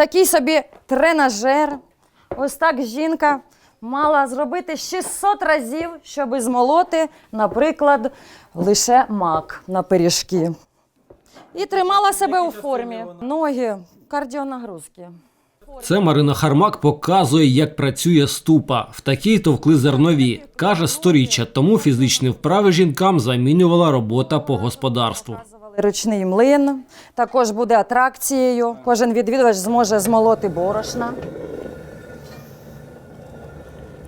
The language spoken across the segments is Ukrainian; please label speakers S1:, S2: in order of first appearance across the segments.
S1: такий собі тренажер. Ось так жінка мала зробити 600 разів, щоб змолоти, наприклад, лише мак на пиріжки. І тримала себе у формі. Ноги, кардіонагрузки.
S2: Це Марина Хармак показує, як працює ступа. В такій товкли зернові. Каже, сторіччя тому фізичні вправи жінкам замінювала робота по господарству.
S1: Ручний млин також буде атракцією. Кожен відвідувач зможе змолоти борошна.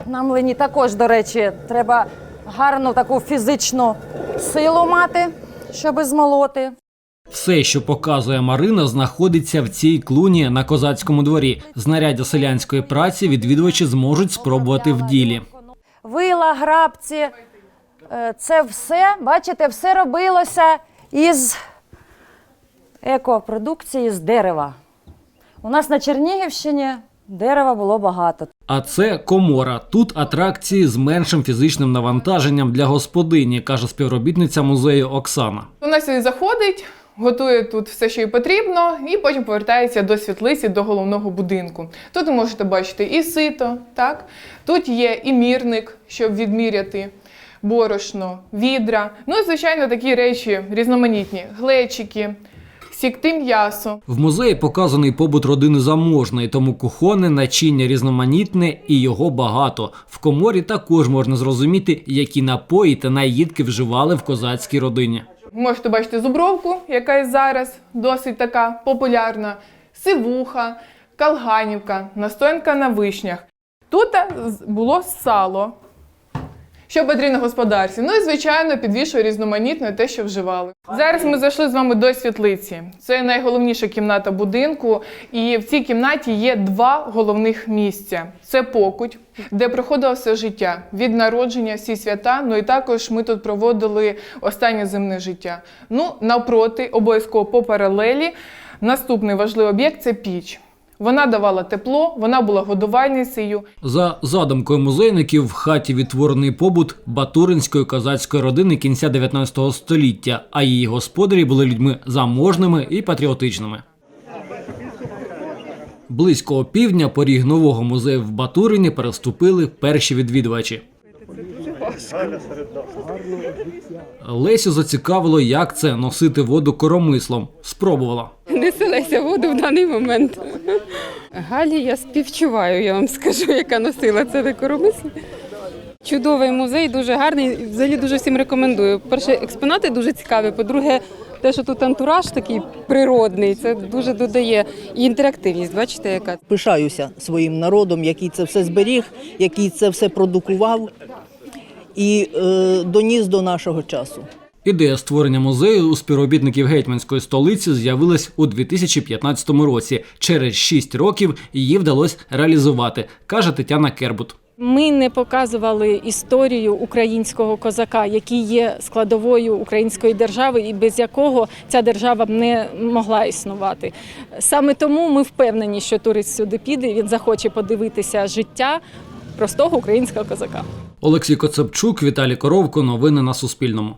S1: На млині також, до речі, треба гарну таку фізичну силу мати, щоб змолоти.
S2: Все, що показує Марина, знаходиться в цій клуні на козацькому дворі. Знаряддя селянської праці відвідувачі зможуть спробувати в ділі.
S1: Вила, грабці. е, Це все, бачите, все робилося із екопродукції з дерева. У нас на Чернігівщині дерева було багато.
S2: А це комора. Тут атракції з меншим фізичним навантаженням для господині, каже співробітниця музею Оксана.
S3: Вона сюди заходить, готує тут все, що їй потрібно, і потім повертається до світлиці, до головного будинку. Тут ви можете бачити і сито, так? тут є і мірник, щоб відміряти борошно, відра. Ну і, звичайно, такі речі різноманітні: глечики, сікти м'ясо.
S2: В музеї показаний побут родини заможної, тому кухонне начиння різноманітне і його багато. В коморі також можна зрозуміти, які напої та наїдки вживали в козацькій родині.
S3: Можете бачити зубровку, яка і зараз досить така популярна, сивуха, калганівка, настоянка на вишнях. Тут е, було сало, що потрібно господарстві. Ну і, звичайно, підвішує різноманітне те, що вживали. Зараз ми зайшли з вами до світлиці. Це найголовніша кімната будинку, і в цій кімнаті є два головних місця: це покуть, де проходило все життя від народження, всі свята. Ну і також ми тут проводили останнє земне життя. Ну, навпроти, обов'язково по паралелі. Наступний важливий об'єкт це піч. Вона давала тепло, вона була годувальницею.
S2: За задумкою музейників, в хаті відтворений побут батуринської козацької родини кінця 19 століття, а її господарі були людьми заможними і патріотичними. Близько опівдня поріг нового музею в Батурині переступили перші відвідувачі. Лесю зацікавило, як це носити воду коромислом. Спробувала.
S4: Не селася воду в даний момент. Галі я співчуваю, я вам скажу, яка носила це на коромислі. Чудовий музей, дуже гарний. Взагалі дуже всім рекомендую. Перше, експонати дуже цікаві. По-друге, те, що тут антураж такий природний, це дуже додає і інтерактивність. Бачите, яка
S5: пишаюся своїм народом, який це все зберіг, який це все продукував і е, доніс до нашого часу.
S2: Ідея створення музею у співробітників гетьманської столиці з'явилась у 2015 році. Через 6 років її вдалося реалізувати, каже Тетяна Кербут.
S6: Ми не показували історію українського козака, який є складовою української держави, і без якого ця держава б не могла існувати. Саме тому ми впевнені, що турист сюди піде. Він захоче подивитися життя простого українського козака.
S2: Олексій Коцепчук, Віталій Коровко. Новини на Суспільному.